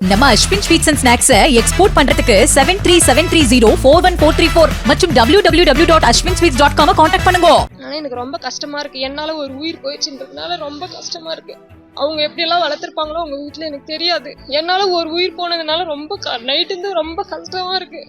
நம்ம Ashwin sweets and ஸ்நாக்ஸை export பண்றதுக்கு seven three seven three zero four one four three four மற்றும் W W W dot Ashwin sweets dot com contact பண்ணுங்க. ஆனால் எனக்கு ரொம்ப கஷ்டமா இருக்கு. என்னால ஒரு உயிர் போயிடுச்சுன்றதுனால ரொம்ப கஷ்டமா இருக்கு. அவங்க எப்படியெல்லாம் வளர்த்துருப்பாங்களோ அவங்க வீட்டில் எனக்கு தெரியாது. என்னால ஒரு உயிர் போனதுனால ரொம்ப நைட்டு ரொம்ப கஷ்டமா இருக்கு.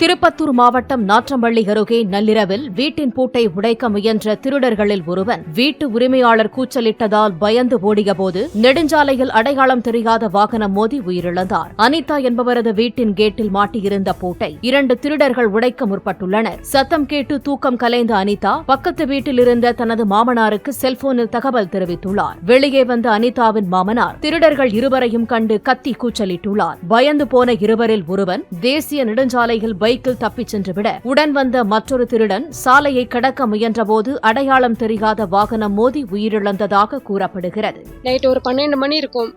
திருப்பத்தூர் மாவட்டம் நாற்றம்பள்ளி அருகே நள்ளிரவில் வீட்டின் பூட்டை உடைக்க முயன்ற திருடர்களில் ஒருவன் வீட்டு உரிமையாளர் கூச்சலிட்டதால் பயந்து ஓடியபோது நெடுஞ்சாலையில் அடையாளம் தெரியாத வாகனம் மோதி உயிரிழந்தார். அனிதா என்பவரது வீட்டின் கேட்டில் மாட்டியிருந்த பூட்டை இரண்டு திருடர்கள் உடைக்க முற்பட்டுள்ளனர். சத்தம் கேட்டு தூக்கம் கலைந்த அனிதா பக்கத்து வீட்டில் இருந்த தனது மாமனாருக்கு செல்போனில் தகவல் தெரிவித்துள்ளார். வெளியே வந்த அனிதாவின் மாமனார் திருடர்கள் இருவரையும் கண்டு கத்தி கூச்சலிட்டுள்ளார். பயந்து போன இருவரில் ஒருவன் தேசிய நெடுஞ்சாலையில் பைக்கில் தப்பிச் சென்றுவிட உடன் வந்த மற்றொரு திருடன் சாலையை கடக்க முயன்றபோது அடையாளம் தெரியாத வாகனம் மோதி உயிரிழந்ததாக கூறப்படுகிறது. நைட் ஒரு பன்னெண்டு மணி இருக்கும்.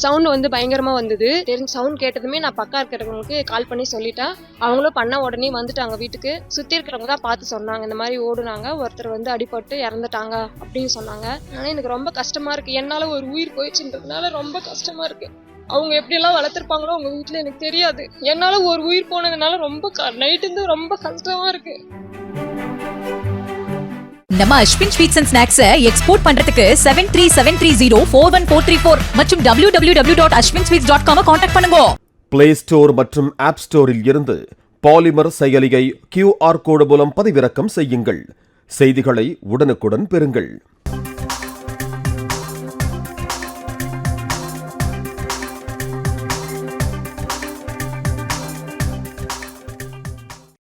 சவுண்ட் வந்து பயங்கரமா வந்தது. தெரிஞ்சு சவுண்ட் கேட்டதுமே நான் பக்கா இருக்கிறவங்களுக்கு கால் பண்ணி சொல்லிட்டேன் அவங்களும் பண்ண உடனே வந்துட்டாங்க வீட்டுக்கு. சுத்தி இருக்கிறவங்க தான் பார்த்து சொன்னாங்க இந்த மாதிரி ஓடுனாங்க ஒருத்தர் வந்து அடிபட்டு இறந்துட்டாங்க அப்படின்னு சொன்னாங்க. ஆனால் எனக்கு ரொம்ப கஷ்டமா இருக்கு. என்னால ஒரு உயிர் போயிடுச்சுன்றதுனால ரொம்ப கஷ்டமா இருக்கு. அவங்க எப்படியெல்லாம் வளர்த்துருப்பாங்களோ அவங்க வீட்டில் எனக்கு தெரியாது. என்னால ஒரு உயிர் போனதுனால ரொம்ப நைட்டு ரொம்ப கஷ்டமா இருக்கு. நம்ம அஸ்வின் ஸ்வீட்ஸ் அண்ட் ஸ்நாக்ஸை எக்ஸ்போர்ட் பண்றதுக்கு seven three seven three zero four one four three four மற்றும் W W W dot Ashwin sweets dot com contact பண்ணுங்க. பிளே ஸ்டோர் மற்றும் ஆப் ஸ்டோரில் இருந்து பாலிமர் செயலியை கியூஆர் கோடு மூலம் பதிவிறக்கம் செய்யுங்கள். செய்திகளை உடனுக்குடன் பெறுங்கள்.